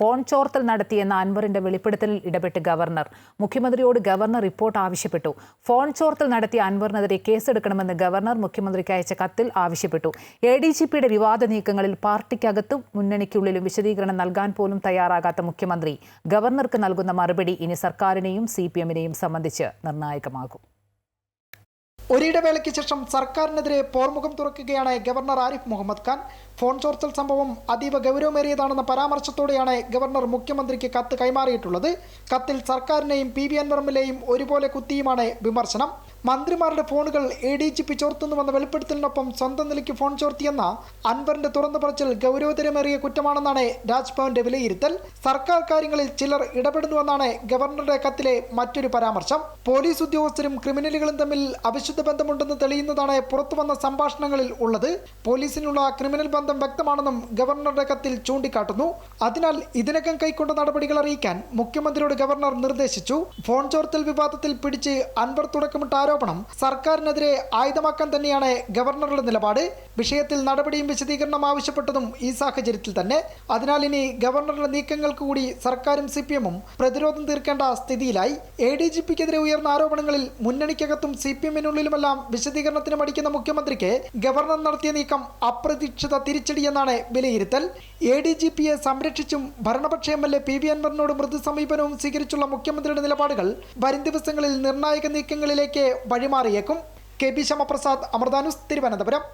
Phone ചോർത്തൽ നടത്തിയെന്ന അൻവറിന്റെ വെളിപ്പെടുത്തലിൽ ഇടപെട്ട് ഗവർണർ. മുഖ്യമന്ത്രിയോട് ഗവർണർ റിപ്പോർട്ട് ആവശ്യപ്പെട്ടു. ഫോൺ ചോർത്തൽ നടത്തിയ അൻവറിനെതിരെ കേസെടുക്കണമെന്ന് ഗവർണർ മുഖ്യമന്ത്രിക്ക് അയച്ച കത്തിൽ ആവശ്യപ്പെട്ടു. എ ഡി ജി പിയുടെ വിവാദ നീക്കങ്ങളിൽ പാർട്ടിക്കകത്തും മുന്നണിക്കുള്ളിലും വിശദീകരണം നൽകാൻ പോലും തയ്യാറാകാത്ത മുഖ്യമന്ത്രി ഗവർണർക്ക് നൽകുന്ന മറുപടി ഇനി സർക്കാരിനെയും സി പി എമ്മിനെയും സംബന്ധിച്ച് നിർണായകമാകും. ഒരിടവേളയ്ക്ക് ശേഷം സർക്കാരിനെതിരെ പോർമുഖം തുറക്കുകയാണ് ഗവർണർ ആരിഫ് മുഹമ്മദ് ഖാൻ. ഫോൺ ചോർച്ചൽ സംഭവം അതീവ ഗൗരവമേറിയതാണെന്ന പരാമർശത്തോടെയാണ് ഗവർണർ മുഖ്യമന്ത്രിക്ക് കത്ത് കൈമാറിയിട്ടുള്ളത്. കത്തിൽ സർക്കാരിനെയും പി വി അൻവർമിലെയും ഒരുപോലെ കുത്തിയുമാണ് വിമർശനം. മന്ത്രിമാരുടെ ഫോണുകൾ എ ഡി ജി പി ചോർത്തുന്നുവെന്ന വെളിപ്പെടുത്തലിനൊപ്പം സ്വന്തം നിലയ്ക്ക് ഫോൺ ചോർത്തിയെന്ന അൻവറിന്റെ തുറന്നു പറച്ചിൽ ഗൗരവതരമേറിയ കുറ്റമാണെന്നാണ് രാജ്ഭവന്റെ വിലയിരുത്തൽ. സർക്കാർ കാര്യങ്ങളിൽ ചിലർ ഇടപെടുന്നുവെന്നാണ് ഗവർണറുടെ കത്തിലെ മറ്റൊരു പരാമർശം. പോലീസ് ഉദ്യോഗസ്ഥരും ക്രിമിനലുകളും തമ്മിൽ അവിശുദ്ധ ബന്ധമുണ്ടെന്ന് തെളിയുന്നതാണ് പുറത്തുവന്ന സംഭാഷണങ്ങളിൽ ഉള്ളത്. പോലീസിനുള്ള ക്രിമിനൽ ബന്ധം വ്യക്തമാണെന്നും ഗവർണറുടെ കത്തിൽ ചൂണ്ടിക്കാട്ടുന്നു. അതിനാൽ ഇതിനകം കൈക്കൊണ്ട നടപടികൾ അറിയിക്കാൻ മുഖ്യമന്ത്രിയോട് ഗവർണർ നിർദ്ദേശിച്ചു. ഫോൺ ചോർത്തൽ വിവാദത്തിൽ പിടിച്ച് അൻവർ തുടക്കമിട്ട ആരോപണം സർക്കാരിനെതിരെ ആയുധമാക്കാൻ തന്നെയാണ് ഗവർണറുടെ നിലപാട്. വിഷയത്തിൽ നടപടിയും വിശദീകരണം ആവശ്യപ്പെട്ടതും ഈ സാഹചര്യത്തിൽ തന്നെ. അതിനാൽ ഇനി ഗവർണറുടെ നീക്കങ്ങൾക്ക് കൂടി സർക്കാരും സി പി എമ്മും പ്രതിരോധം തീർക്കേണ്ട സ്ഥിതിയിലായി. എ ഡി ജി പിക്കെതിരെ ഉയർന്ന ആരോപണങ്ങളിൽ മുന്നണിക്കകത്തും സി പി എമ്മിനുള്ളിലുമെല്ലാം വിശദീകരണത്തിന് മടിക്കുന്ന മുഖ്യമന്ത്രിക്ക് ഗവർണർ നടത്തിയ നീക്കം അപ്രതീക്ഷിത തിരിച്ചടിയെന്നാണ് വിലയിരുത്തൽ. എ ഡി ജി പിയെ സംരക്ഷിച്ചും ഭരണപക്ഷ M L A P V അൻവറിനോട് മൃദു സമീപനവും സ്വീകരിച്ചുള്ള മുഖ്യമന്ത്രിയുടെ നിലപാടുകൾ വരും ദിവസങ്ങളിൽ നിർണായക നീക്കങ്ങളിലേക്ക് വഴിമാറിയേക്കും. കെ പി ശ്യാമപ്രസാദ് അമൃതാനുസ് തിരുവനന്തപുരം.